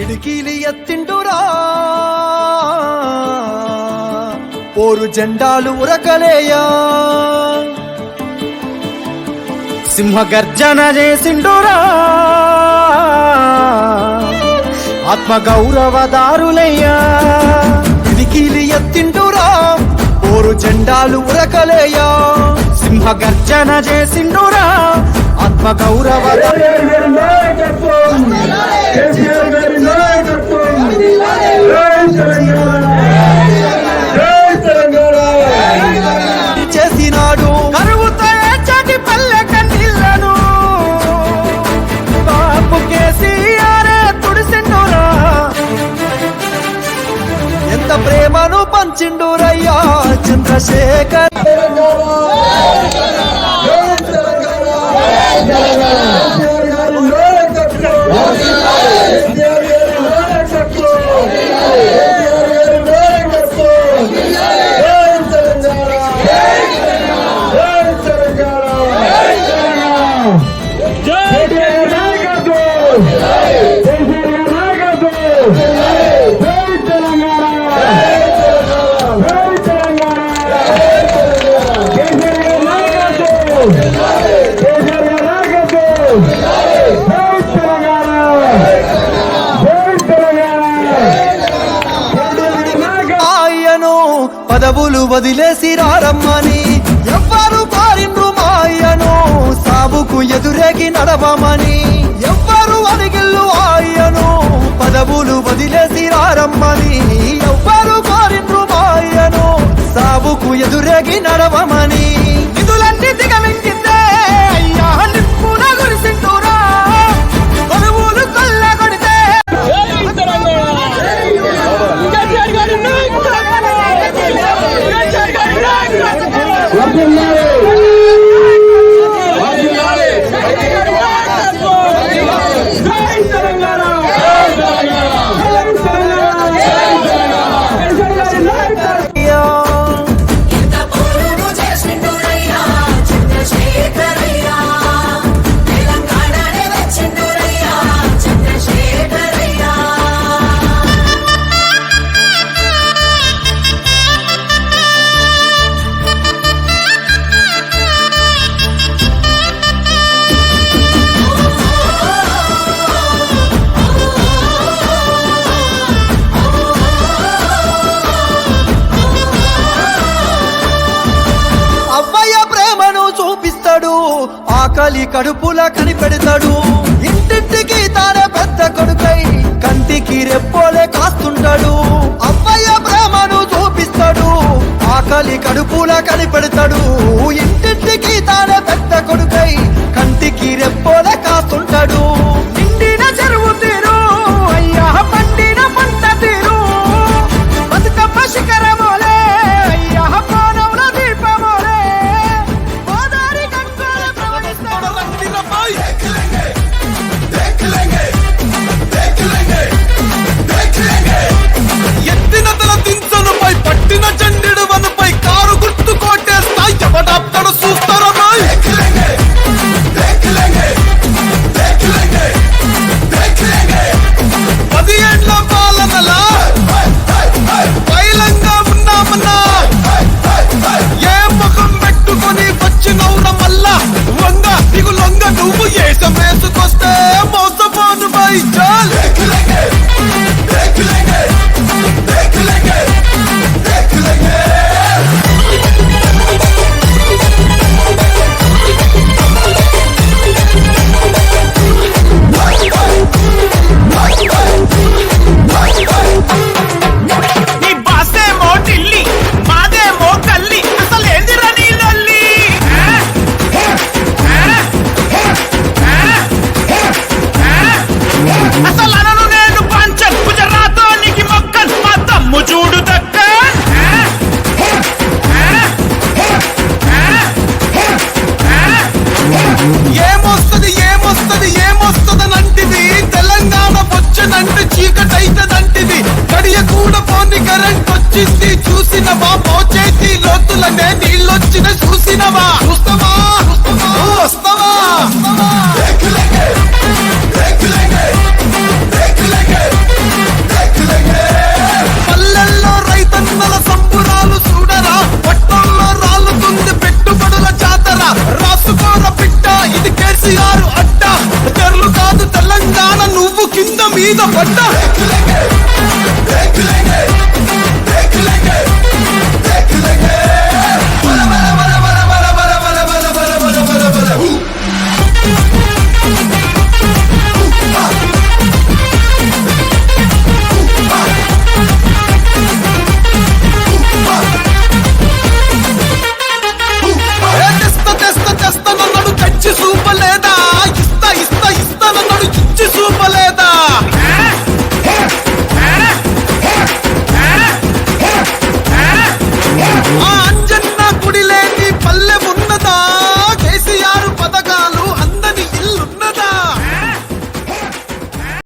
ಪಿಡುಕೀಲಿ ಎತ್ತಿಂಡುರಾ పోరు జెండాలు ఉరకలేయా. సింహ గర్జన చేసిండురా. ఆత్మ గౌరవదారులయ్యా పిడికీలు ఎత్తిండురా. పోరు జెండాలు ఉరకలేయా. సింహ గర్జన చేసిండురా ఆత్మ గౌరవదారు చిండూరయ్యా చంద్రశేఖర్ వదిలేసి రారమ్మని ఎవ్వరు కోరిండ్రు మాయను సాబుకు ఎదురేకి నడవమని ఎవ్వరు అడిగిల్లు ఆయను పదవులు వదిలేసి రారమ్మని ఎవ్వరు కోరిండ్రు మాయను సాబుకు ఎదురేకి నడవమని. నిధులన్నీ దిగమి Happy కడుపులా కనిపెడతాడు. అరే చూసినవా చూస్తావా వస్తావా చూడరా పట్టణంలో రాలుతుంది పెట్టుబడుల జాతర. రాసుకోర పిట్ట ఇది కేసీఆర్ అడ్డ కాదు తెలంగాణ నువ్వు కింద మీద పడ్డ.